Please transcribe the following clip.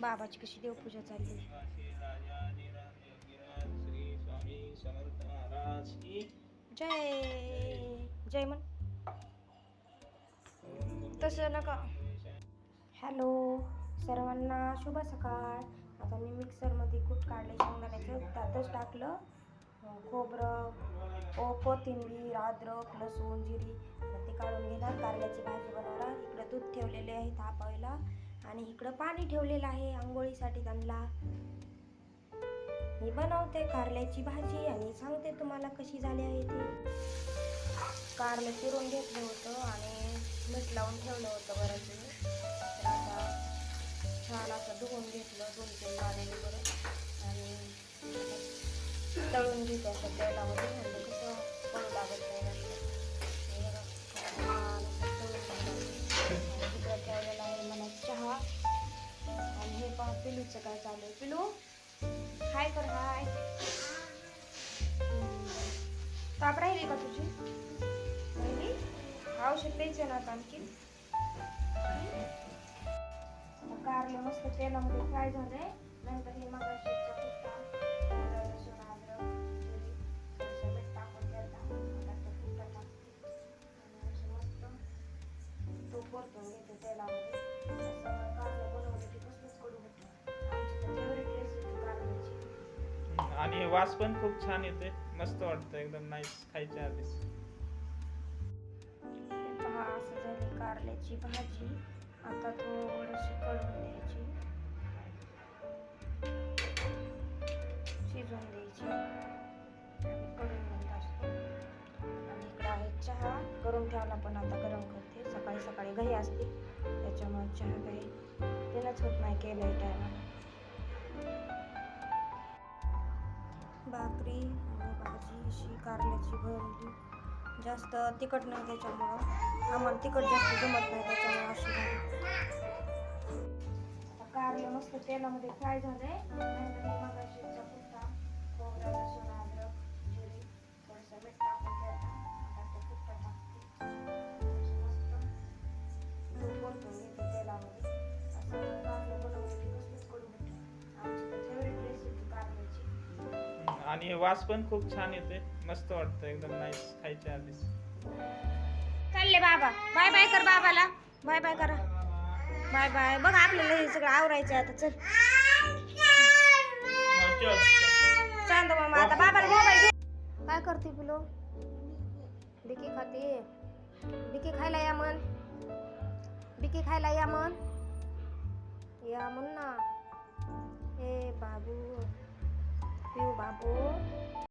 बाबाची कशी देवपूजा चालली? जय जय म्हण. तसं नका. हॅलो सर्वांना शुभ सकाळ. आता मी मिक्सरमध्ये कूट काढले शेंगदाण्याचं त्यातच टाकलं. खोबरं ओ कोथिंबीर अद्रक लसूण जिरी. ते काढून घेणार कारल्याची भाजी बनवणार. इकडं दूध ठेवलेले आहे तापायला. आणि इकडं पाणी ठेवलेलं आहे आंघोळीसाठी त्यांना. मी बनवते कारल्याची भाजी आणि सांगते तुम्हाला कशी झाली आहे ती. कारलं चिरून घेतलं होतं आणि मीठ लावून ठेवलं होतं बरंच. तर आता छान असं धुवून घेतलं दोन तीन पाण्याने बरं. आणि तळून घेतो असं तेलामध्ये. हाय कर हाय ताप राहिली का तुझी राहिली औषध द्यायचं ना आता आणखी कारले मस्त तेलामध्ये फ्राय झाले नंतर आणि वास पण खूप छान येते मस्त वाटतं एकदम नाईस खायच्या आधीच. पहा असं झाली कारल्याची भाजी. आता थोडीशी कळून द्यायची शिजवून द्यायची. आणि कढून असतो आणि इकडं आहे चहा. गरम ठेवला पण आता गरम करते. सकाळी सकाळी घाई असते. त्याच्यामुळे चहा काही तिनंच होत नाही केलं टायमाला. भाकरी आणि भाजी अशी कारल्याची भरली. जास्त तिखट नाही त्याच्यामुळं. आम्हाला तिखट जास्त जमत नाही त्याच्यामुळं अशी कारलं मस्त तेलामध्ये फ्राय झालं आहे आणि वास पण खूप छान येते मस्त वाटतं एकदम नाईस खायच्या आधीच. चालले बाबा. बाय बाय कर बाबाला. बाय बाय करा. बाय बाय बघ आपल्याला हे सगळं आवरायचं आहे आता. चल. चांद मामा आता बाबाला मोबाईल घे. काय करते पिलो बिकी खाते. बिकी खायला या मन बिकी खायला या मन या म्हण ना. 不？